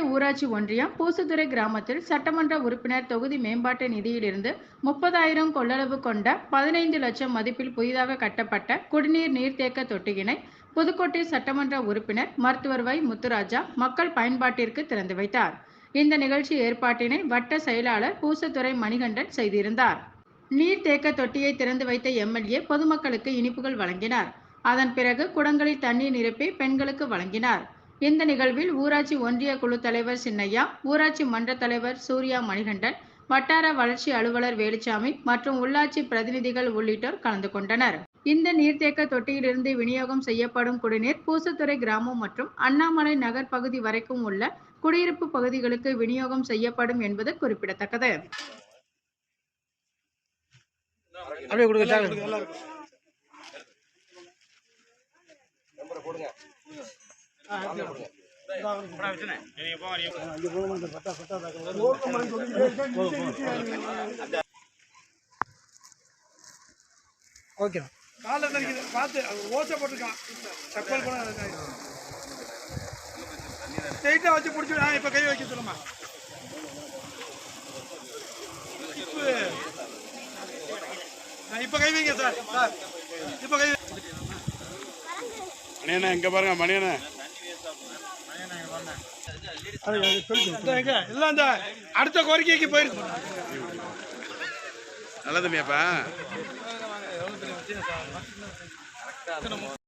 ஊராட்சி ஒன்றியம் பூசுதுறை கிராமத்தில் சட்டமன்ற உறுப்பினர் தொகுதி மேம்பாட்டு நிதியிலிருந்து முப்பதாயிரம் கொள்ளளவு கொண்ட பதினைந்து லட்சம் மதிப்பில் புதிதாக கட்டப்பட்ட குடிநீர் நீர்த்தேக்க தொட்டியினை புதுக்கோட்டை சட்டமன்ற உறுப்பினர் மருத்துவர் வை முத்துராஜா மக்கள் பயன்பாட்டிற்கு திறந்து வைத்தார். இந்த நிகழ்ச்சி ஏற்பாட்டினை வட்ட செயலாளர் பூசத்துறை மணிகண்டன் செய்திருந்தார். நீர்த்தேக்க தொட்டியை திறந்து வைத்த எம்எல்ஏ பொதுமக்களுக்கு இனிப்புகள் வழங்கினார். அதன் பிறகு குடங்களில் தண்ணீர் நிரப்பி பெண்களுக்கு வழங்கினார். இந்த நிகழ்வில் ஊராட்சி ஒன்றிய குழு தலைவர் சின்னையா ஊராட்சி மன்ற தலைவர் சூர்யா மணிகண்டன் வட்டார வளர்ச்சி அலுவலர் வேலுச்சாமி மற்றும் உள்ளாட்சி பிரதிநிதிகள் உள்ளிட்டோர் கலந்து கொண்டனர். இந்த நீர்த்தேக்க தொட்டியிலிருந்து விநியோகம் செய்யப்படும் குடிநீர் பூசத்துறை கிராமம் மற்றும் அண்ணாமலை நகர் பகுதி வரைக்கும் உள்ள குடியிருப்பு பகுதிகளுக்கு விநியோகம் செய்யப்படும் என்பது குறிப்பிடத்தக்கது. அப்படியே கொடுங்க ஓகே. காலில் தனிக்குது பார்த்து ஓசை போட்டிருக்கான் செப்பல் கூட ஸ்ட்ரெயிட்டாக வச்சு பிடிச்சி ஆ இப்போ கை வைக்க சொல்லுமா இப்போ கை வைங்க சார் சார் இப்போ கை மணியண்ணே இங்கே பாருங்க மணியண்ணே. இந்த இந்த அடுத்த கோரிக்கைக்கு போயிருக்கு நல்லதுமையாப்பா